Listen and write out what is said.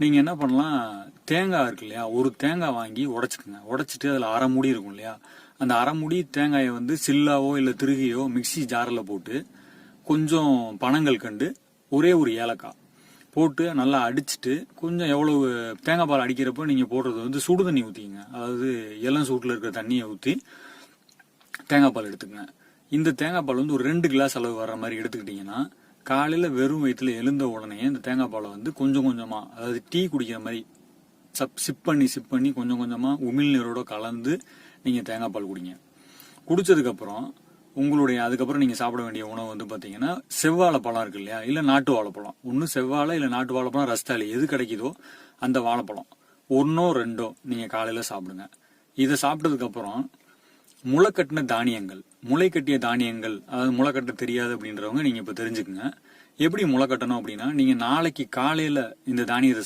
நீங்கள் என்ன பண்ணலாம் தேங்காய் இருக்கு இல்லையா ஒரு தேங்காய் வாங்கி உடச்சிக்கோங்க. உடச்சிட்டு அதில் அரை முடி இருக்கும் இல்லையா அந்த அரை முடி தேங்காயை வந்து சில்லாவோ இல்லை திருகியோ மிக்ஸி ஜாரில் போட்டு கொஞ்சம் பனங்கள் கண்டு ஒரே ஒரு ஏலக்காய் போட்டு நல்லா அடிச்சிட்டு கொஞ்சம் எவ்வளவு தேங்காய் பால் அடிக்கிறப்போ நீங்கள் போடுறது வந்து சுடு தண்ணி ஊற்றிங்க அதாவது இளம் சூட்டில் இருக்கிற தண்ணியை ஊற்றி தேங்காய் பால் எடுத்துக்கங்க. இந்த தேங்காய் பால் வந்து ஒரு ரெண்டு கிளாஸ் அளவு வர்ற மாதிரி எடுத்துக்கிட்டிங்கன்னா காலையில் வெறும் வயிற்றுல எழுந்த உடனே இந்த தேங்காய் பாலை வந்து கொஞ்சம் கொஞ்சமாக அதாவது டீ குடிக்கிற மாதிரி சப் சிப் பண்ணி சிப் பண்ணி கொஞ்சம் கொஞ்சமாக உமிழ்நீரோட கலந்து நீங்கள் தேங்காய் பால் குடிங்க. குடித்ததுக்கப்புறம் உங்களுடைய அதுக்கப்புறம் நீங்கள் சாப்பிட வேண்டிய உணவு வந்து பார்த்தீங்கன்னா செவ்வாழை பழம் இருக்கு இல்லையா? இல்லை நாட்டு வாழைப்பழம். ஒன்று செவ்வாழை இல்லை நாட்டு வாழைப்பழம் ரஸ்தாலி எது கிடைக்குதோ அந்த வாழைப்பழம். ஒன்றோ ரெண்டோ நீங்கள் காலையில் சாப்பிடுங்க. இதை சாப்பிட்டதுக்கப்புறம் முளைக்கட்டின தானியங்கள். முளை கட்டிய தானியங்கள் அதாவது முளை கட்ட தெரியாது அப்படின்றவங்க நீங்கள் இப்போ தெரிஞ்சுக்குங்க. எப்படி முளை கட்டணும் அப்படின்னா நீங்கள் நாளைக்கு காலையில் இந்த தானியத்தை